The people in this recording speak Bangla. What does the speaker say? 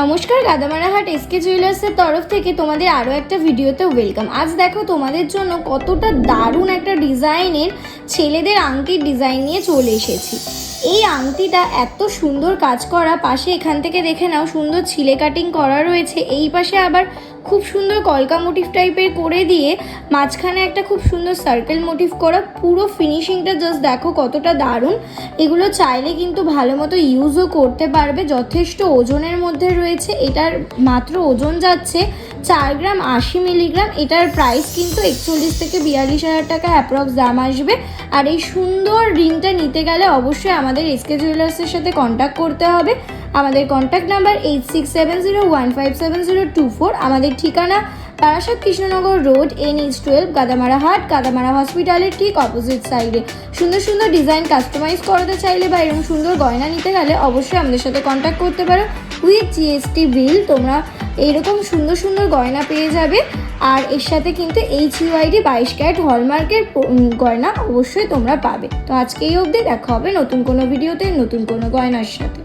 নমস্কার, গাদামারাহাট এসকে জুয়েলার্সের তরফ থেকে তোমাদের আরও একটা ভিডিওতে ওয়েলকাম আজ দেখো তোমাদের জন্য কতটা দারুণ একটা ডিজাইনের ছেলেদের আংটির ডিজাইন নিয়ে চলে এসেছি। এই আংটিটা এত সুন্দর কাজ করা, পাশে এখান থেকে দেখে নাও, সুন্দর ছিলে কাটিং করা রয়েছে। এই পাশে আবার খুব সুন্দর কলকা মোটিভ টাইপের করে দিয়ে মাঝখানে একটা খুব সুন্দর সার্কেল মোটিভ করা, পুরো ফিনিশিংটা জাস্ট দেখো কতটা দারুণ। এগুলো চাইলে কিন্তু ভালো মতো ইউজও করতে পারবে, যথেষ্ট ওজনের মধ্যে রয়েছে। এটার মাত্র ওজন যাচ্ছে চার গ্রাম আশি মিলিগ্রাম, এটার প্রাইস কিন্তু একচল্লিশ থেকে বিয়াল্লিশ হাজার টাকা অ্যাপ্রক্স দাম আসবে। আর এই সুন্দর রিংটা নিতে গেলে অবশ্যই আমাদের এসকে জুয়েলার্সের সাথে কন্ট্যাক্ট করতে হবে। আমাদের contact number eight six seven zero one five seven zero two four আমাদের ঠিকানা Barasat Krishnanagar road N H twelve Gadamara হাট, গাদামারা হসপিটালের ঠিক অপোজিট সাইডে সুন্দর সুন্দর ডিজাইন কাস্টমাইজ করাতে চাইলে বা এরকম সুন্দর গয়না নিতে গেলে অবশ্যই আমাদের সাথে কন্ট্যাক্ট করতে পারো উইথ জিএসটি বিল তোমরা এইরকম সুন্দর সুন্দর গয়না পেয়ে যাবে। আর এর সাথে কিন্তু এইচ ইউআইডি বাইশ ক্যারেট হলমার্কের গয়না অবশ্যই তোমরা পাবে। তো আজকে এই অবধি দেখা হবে নতুন কোনো ভিডিওতে নতুন কোনো গয়নার সাথে।